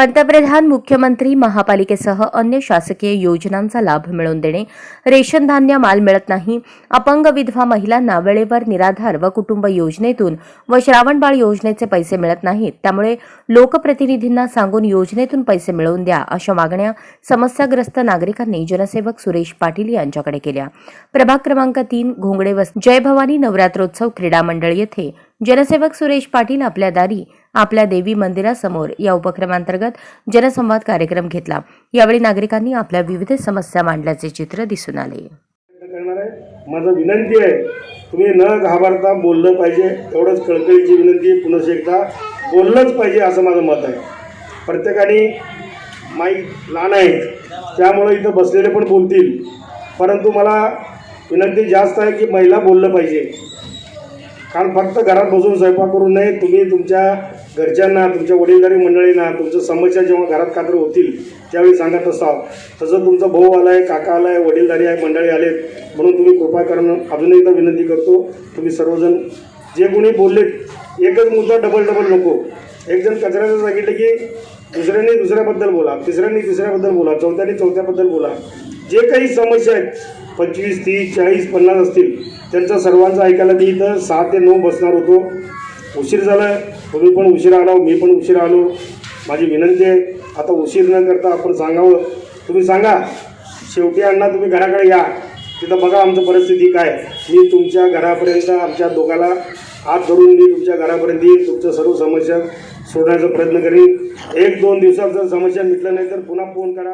पंतप्रधान मुख्यमंत्री महापालिकेसह अन्य शासकीय योजनांचा लाभ मिळवून देणे. रेशन धान्य माल मिळत नाही. अपंग विधवा महिलांना वेळेवर निराधार व कुटुंब योजनेतून व श्रावणबाळ योजनेचे पैसे मिळत नाहीत. त्यामुळे लोकप्रतिनिधींना सांगून योजनेतून पैसे मिळवून द्या अशा मागण्या समस्याग्रस्त नागरिकांनी जनसेवक सुरेश पाटील यांच्याकडे केल्या. प्रभाग क्रमांक तीन घोंगडे वस जय भवानी नवरात्रोत्सव क्रीडा मंडळ येथे. जनसेवक सुरेश पाटील आपल्या दारी आपल्या देवी मंदिरासमोर या उपक्रमांतर्गत जनसंवाद कार्यक्रम घेतला. यावेळी नागरिकांनी आपल्या विविध समस्या मांडल्याचे चित्र दिसून आले. माझं विनंती आहे तुम्ही न घाबरता बोललं पाहिजे एवढंच कळकळीची विनंती आहे पुन्हा एकदा बोललंच पाहिजे असं माझं मत आहे. प्रत्येकाने माईक लहान आहेत त्यामुळे इथं बसलेले पण बोलतील. परंतु मला विनंती जास्त आहे की महिला बोललं पाहिजे. कारण फक्त घरात बसून स्वयंपाक करू नये तुम्ही तुमच्या घरच्यांना तुमच्या वडीलधारी मंडळींना तुमच्या समस्या जेव्हा घरात कात्र होतील त्यावेळी सांगत असाल तसं तुमचा भाऊ आला आहे काका आला आहे वडीलधारी आहे मंडळी आलेत म्हणून तुम्ही कृपा करणं अजून एकदा विनंती करतो. तुम्ही सर्वजण जे कोणी बोललेत एकच मुद्दा डबल डबल नको. एक जण कचऱ्याचं सांगितलं की दुसऱ्याने दुसऱ्याबद्दल बोला तिसऱ्याने तिसऱ्याबद्दल बोला चौथ्याने चौथ्याबद्दल बोला. जे काही समस्या आहेत पंचवीस तीस चाळीस पन्नास असतील त्यांचं सर्वांचं ऐकायला मी इथं सहा ते नऊ बसणार होतो. उशीर झाला तुम्ही पण उशीर आलो मी पण उशीर आलो. माझी विनंती आहे आता उशीर न करता आपण सांगावं. तुम्ही सांगा शेवटी अण्णा तुम्ही घराकडे या. तिथं बघा आमचं परिस्थिती काय मी तुमच्या घरापर्यंत आमच्या दोघाला हात धरून मी तुमच्या घरापर्यंत येईन तुमच्या सर्व समस्या सोडण्याचा प्रयत्न करीन. एक दोन दिवसात जर समस्या मिटलं नाही तर पुन्हा फोन करा.